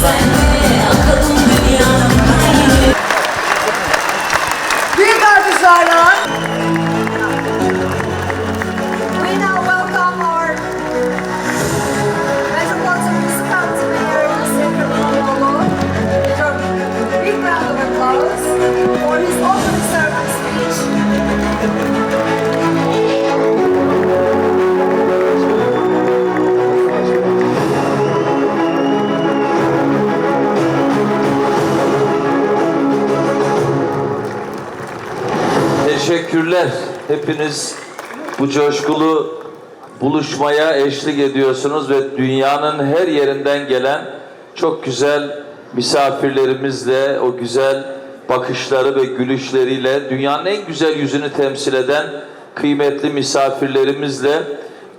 sign Teşekkürler. Hepiniz bu coşkulu buluşmaya eşlik ediyorsunuz ve dünyanın her yerinden gelen çok güzel misafirlerimizle o güzel bakışları ve gülüşleriyle dünyanın en güzel yüzünü temsil eden kıymetli misafirlerimizle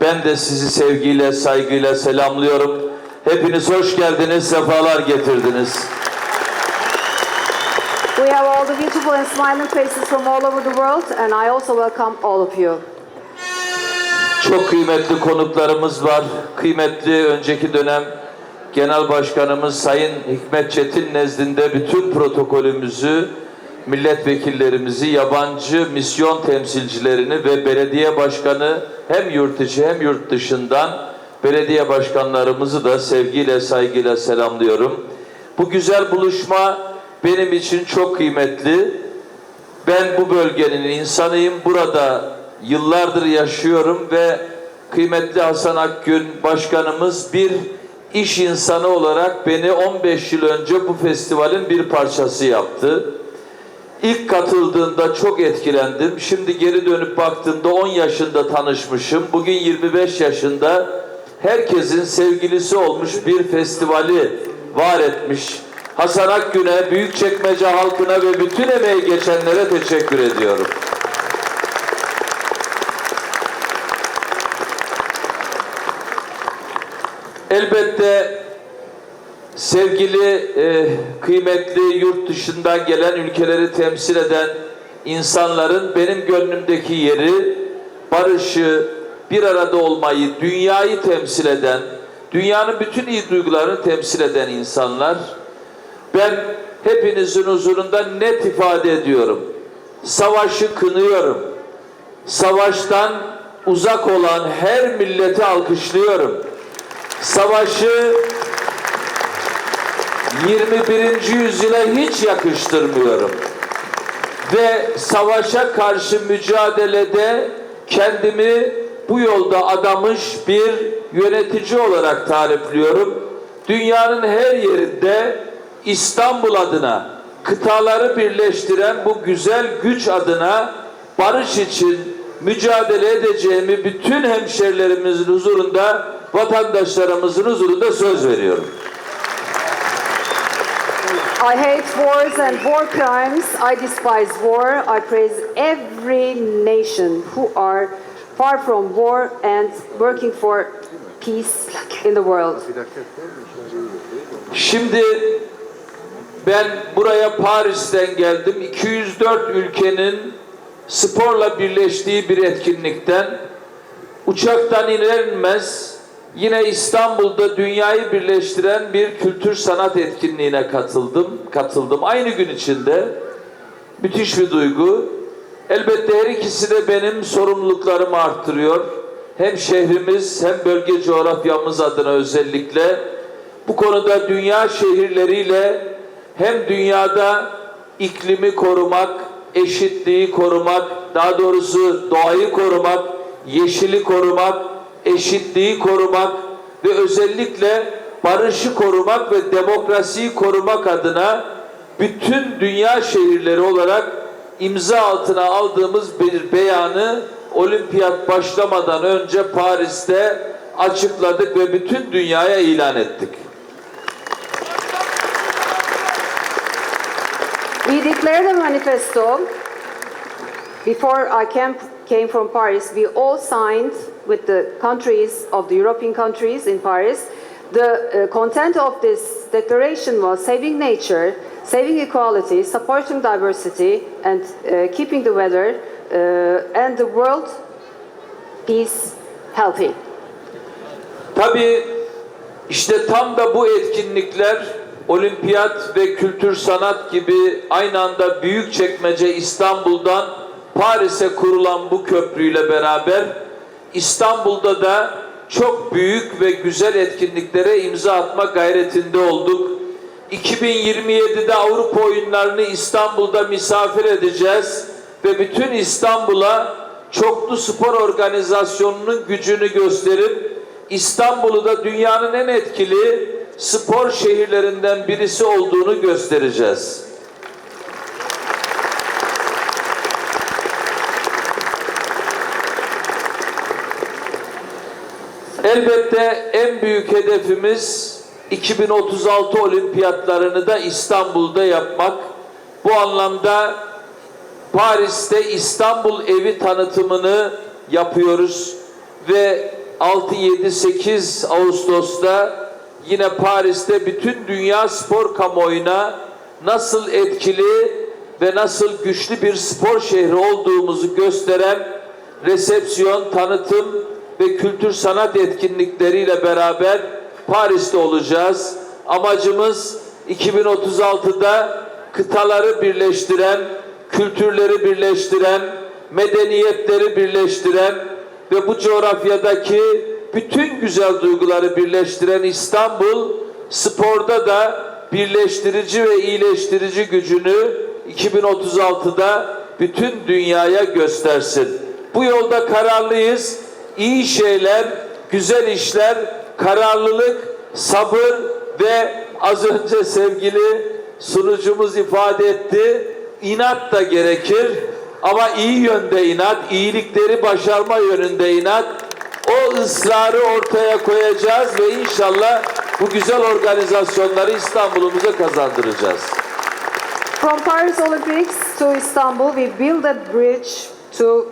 ben de sizi sevgiyle, saygıyla selamlıyorum. Hepiniz hoş geldiniz, sefalar getirdiniz. We have all the beautiful and smiling faces from all over the world, and I also welcome all of you. Çok kıymetli konuklarımız var. Kıymetli önceki dönem Genel Başkanımız Sayın Hikmet Çetin nezdinde bütün protokolümüzü, milletvekillerimizi, yabancı misyon temsilcilerini ve belediye başkanı hem yurt içi hem yurt dışından belediye başkanlarımızı da sevgiyle, saygıyla selamlıyorum. Bu güzel buluşma benim için çok kıymetli. Ben bu bölgenin insanıyım. Burada yıllardır yaşıyorum ve kıymetli Hasan Akgün başkanımız bir iş insanı olarak beni 15 yıl önce bu festivalin bir parçası yaptı. İlk katıldığında çok etkilendim. Şimdi geri dönüp baktığımda 10 yaşında tanışmışım. Bugün 25 yaşında herkesin sevgilisi olmuş bir festivali var etmiş. Hasan Akgün'e, Büyükçekmece halkına ve bütün emeği geçenlere teşekkür ediyorum. Elbette sevgili e, kıymetli yurt dışından gelen ülkeleri temsil eden insanların benim gönlümdeki yeri barışı, bir arada olmayı, dünyayı temsil eden, dünyanın bütün iyi duygularını temsil eden insanlar. Ben hepinizin huzurunda net ifade ediyorum. Savaşı kınıyorum. Savaştan uzak olan her milleti alkışlıyorum. Savaşı 21. yüzyıla hiç yakıştırmıyorum. Ve savaşa karşı mücadelede kendimi bu yolda adamış bir yönetici olarak tarifliyorum. Dünyanın her yerinde İstanbul adına, kıtaları birleştiren bu güzel güç adına barış için mücadele edeceğimi bütün hemşerilerimizin huzurunda, vatandaşlarımızın huzurunda söz veriyorum. I hate wars and war crimes. I despise war. I praise every nation who are far from war and working for peace in the world. Şimdi ben buraya Paris'ten geldim. 204 ülkenin sporla birleştiği bir etkinlikten uçaktan iner inmez yine İstanbul'da dünyayı birleştiren bir kültür sanat etkinliğine katıldım. Katıldım aynı gün içinde. Müthiş bir duygu. Elbette her ikisi de benim sorumluluklarımı arttırıyor. Hem şehrimiz hem bölge coğrafyamız adına özellikle bu konuda dünya şehirleriyle hem dünyada iklimi korumak, eşitliği korumak, daha doğrusu doğayı korumak, yeşili korumak, eşitliği korumak ve özellikle barışı korumak ve demokrasiyi korumak adına bütün dünya şehirleri olarak imza altına aldığımız bir beyanı olimpiyat başlamadan önce Paris'te açıkladık ve bütün dünyaya ilan ettik. We declared a manifesto before I came, came from Paris. We all signed with the countries of the European countries in Paris. The uh, content of this declaration was saving nature, saving equality, supporting diversity, and uh, keeping the weather uh, and the world peace healthy. Tabii işte tam da bu etkinlikler olimpiyat ve kültür sanat gibi aynı anda Büyükçekmece İstanbul'dan Paris'e kurulan bu köprüyle beraber İstanbul'da da çok büyük ve güzel etkinliklere imza atma gayretinde olduk. 2027'de Avrupa oyunlarını İstanbul'da misafir edeceğiz ve bütün İstanbul'a çoklu spor organizasyonunun gücünü gösterip İstanbul'u da dünyanın en etkili spor şehirlerinden birisi olduğunu göstereceğiz. Elbette en büyük hedefimiz 2036 olimpiyatlarını da İstanbul'da yapmak. Bu anlamda Paris'te İstanbul evi tanıtımını yapıyoruz ve 6 7 8 Ağustos'ta yine Paris'te bütün dünya spor kamuoyuna nasıl etkili ve nasıl güçlü bir spor şehri olduğumuzu gösteren resepsiyon, tanıtım ve kültür sanat etkinlikleriyle beraber Paris'te olacağız. Amacımız 2036'da kıtaları birleştiren, kültürleri birleştiren, medeniyetleri birleştiren ve bu coğrafyadaki bütün güzel duyguları birleştiren İstanbul sporda da birleştirici ve iyileştirici gücünü 2036'da bütün dünyaya göstersin. Bu yolda kararlıyız. İyi şeyler, güzel işler, kararlılık, sabır ve az önce sevgili sunucumuz ifade etti. İnat da gerekir ama iyi yönde inat, iyilikleri başarma yönünde inat. O ısrarı ortaya koyacağız ve inşallah bu güzel organizasyonları İstanbul'umuza kazandıracağız. From Paris Olympics to Istanbul, we build a bridge to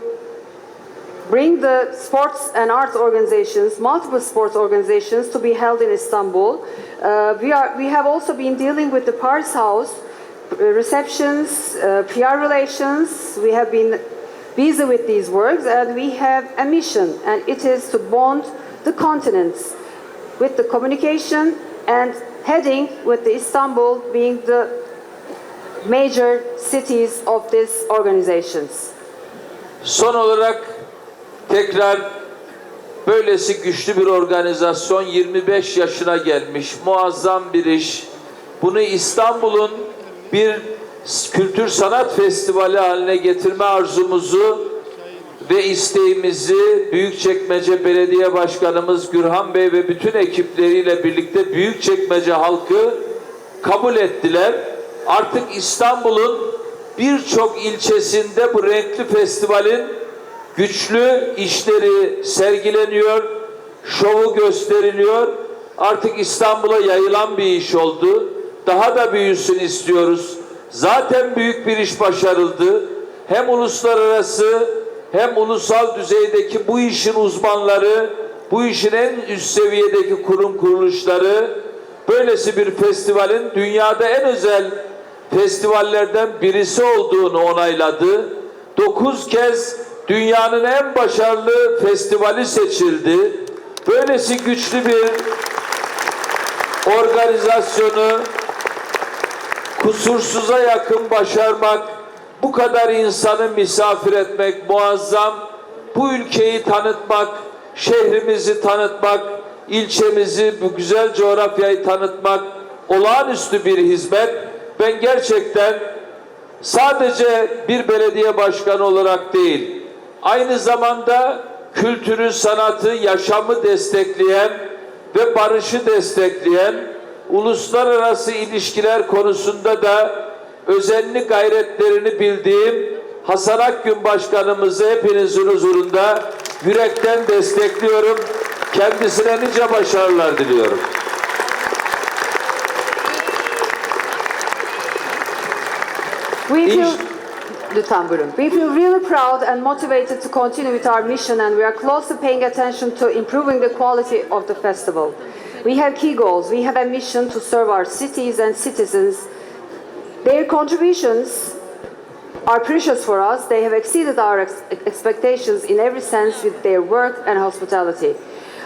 bring the sports and arts organizations, multiple sports organizations, to be held in Istanbul. Uh, we, are, we have also been dealing with the Paris House, uh, receptions, uh, PR relations. We have been busy with these works, and we have a mission, and it is to bond the continents with the communication and heading with the Istanbul being the major cities of these organizations. Son olarak tekrar böylesi güçlü bir organizasyon 25 yaşına gelmiş muazzam bir iş. Bunu İstanbul'un bir kültür sanat festivali haline getirme arzumuzu ve isteğimizi Büyükçekmece Belediye Başkanımız Gürhan Bey ve bütün ekipleriyle birlikte Büyükçekmece halkı kabul ettiler. Artık İstanbul'un birçok ilçesinde bu renkli festivalin güçlü işleri sergileniyor, şovu gösteriliyor. Artık İstanbul'a yayılan bir iş oldu. Daha da büyüsün istiyoruz. Zaten büyük bir iş başarıldı. Hem uluslararası hem ulusal düzeydeki bu işin uzmanları, bu işin en üst seviyedeki kurum kuruluşları böylesi bir festivalin dünyada en özel festivallerden birisi olduğunu onayladı. Dokuz kez dünyanın en başarılı festivali seçildi. Böylesi güçlü bir organizasyonu kusursuza yakın başarmak, bu kadar insanı misafir etmek muazzam, bu ülkeyi tanıtmak, şehrimizi tanıtmak, ilçemizi, bu güzel coğrafyayı tanıtmak olağanüstü bir hizmet. Ben gerçekten sadece bir belediye başkanı olarak değil, aynı zamanda kültürü, sanatı, yaşamı destekleyen ve barışı destekleyen uluslararası ilişkiler konusunda da özenli gayretlerini bildiğim Hasan Akgün Başkanımızı hepinizin huzurunda yürekten destekliyorum. Kendisine nice başarılar diliyorum. We feel, Lütfen buyurun. We feel really proud and motivated to continue with our mission and we are closely paying attention to improving the quality of the festival. We have key goals. We have a mission to serve our cities and citizens. Their contributions are precious for us. They have exceeded our ex- expectations in every sense with their work and hospitality.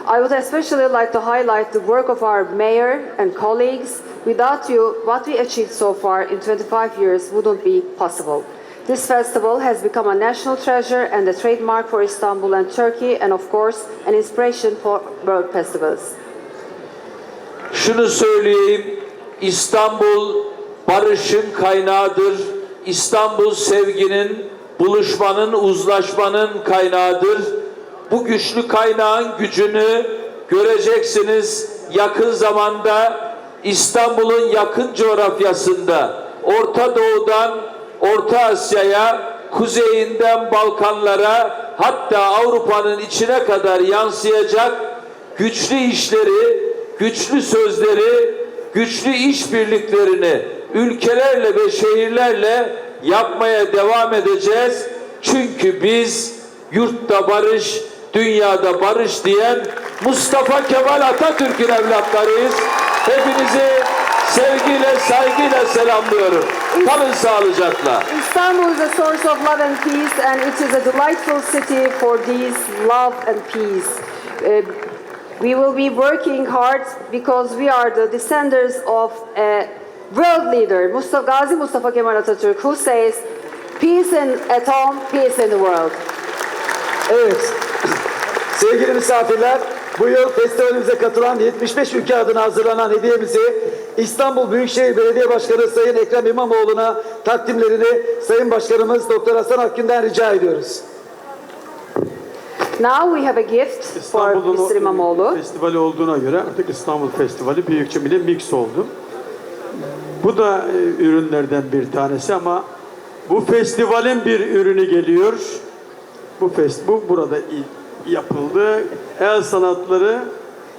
I would especially like to highlight the work of our mayor and colleagues. Without you, what we achieved so far in 25 years wouldn't be possible. This festival has become a national treasure and a trademark for Istanbul and Turkey, and of course, an inspiration for world festivals. Şunu söyleyeyim, İstanbul barışın kaynağıdır. İstanbul sevginin, buluşmanın, uzlaşmanın kaynağıdır. Bu güçlü kaynağın gücünü göreceksiniz yakın zamanda İstanbul'un yakın coğrafyasında Orta Doğu'dan Orta Asya'ya, kuzeyinden Balkanlara hatta Avrupa'nın içine kadar yansıyacak güçlü işleri, güçlü sözleri, güçlü işbirliklerini ülkelerle ve şehirlerle yapmaya devam edeceğiz. Çünkü biz yurtta barış, dünyada barış diyen Mustafa Kemal Atatürk'ün evlatlarıyız. Hepinizi sevgiyle, saygıyla selamlıyorum. Kalın sağlıcakla. Istanbul is a source of love and peace, and it is a delightful city for these love and peace. Uh, we will be working hard because we are the descendants of a world leader, Mustafa, Gazi Mustafa Kemal Atatürk, who says, "Peace in, at home, peace in the world." Evet. Sevgili misafirler, bu yıl festivalimize katılan 75 ülke adına hazırlanan hediyemizi İstanbul Büyükşehir Belediye Başkanı Sayın Ekrem İmamoğlu'na takdimlerini Sayın Başkanımız Doktor Hasan Akgün'den rica ediyoruz. Now we have a gift for Mr. İmamoğlu. festivali olduğuna göre artık İstanbul Festivali büyükçe bile mix oldu. Bu da e, ürünlerden bir tanesi ama bu festivalin bir ürünü geliyor. Bu fest bu burada i- yapıldı. El sanatları,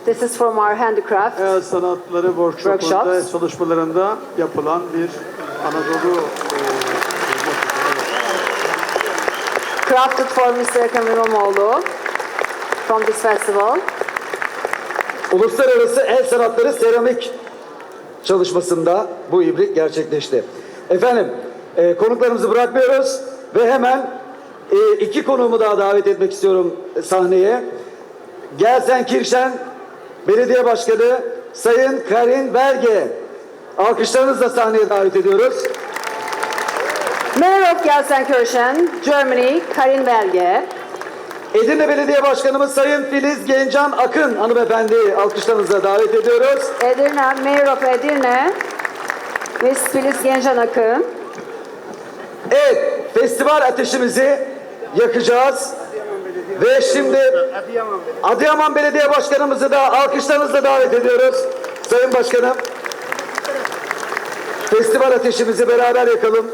This is from our handicraft. el sanatları workshopunda, Workshops. çalışmalarında yapılan bir Anadolu e, crafted for Mr. Ekrem İmamoğlu from this festival. Uluslararası El Sanatları Seramik çalışmasında bu ibrik gerçekleşti. Efendim, e, konuklarımızı bırakmıyoruz ve hemen e, iki konuğumu daha davet etmek istiyorum sahneye. Gelsen Kirşen Belediye Başkanı Sayın Karin Belge. Alkışlarınızla sahneye davet ediyoruz. Mayor of Gelsenkirchen, Germany, Karin Belge. Edirne Belediye Başkanımız Sayın Filiz Gencan Akın hanımefendi alkışlarınızla davet ediyoruz. Edirne, Mayor of Edirne, Miss Filiz Gencan Akın. Evet, festival ateşimizi yakacağız. Ve şimdi Adıyaman Belediye Başkanımızı da alkışlarınızla davet ediyoruz. Sayın Başkanım. Festival ateşimizi beraber yakalım.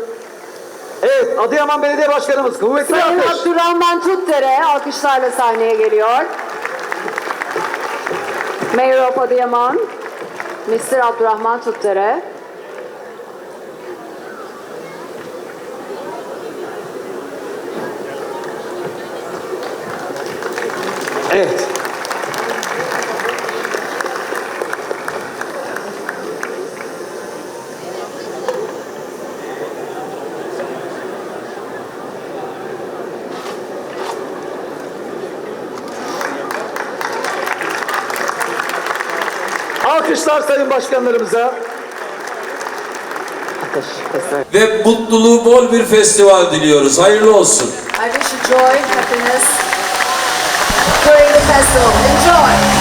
Evet, Adıyaman Belediye Başkanımız kuvvetli Sayın alkış. Abdurrahman Tutdere alkışlarla sahneye geliyor. Mayor of Adıyaman, Mr. Abdurrahman Tutdere. Evet. Alkışlar sayın başkanlarımıza. Ve mutluluğu bol bir festival diliyoruz. Hayırlı olsun. I wish you joy, happiness during the festival. Enjoy!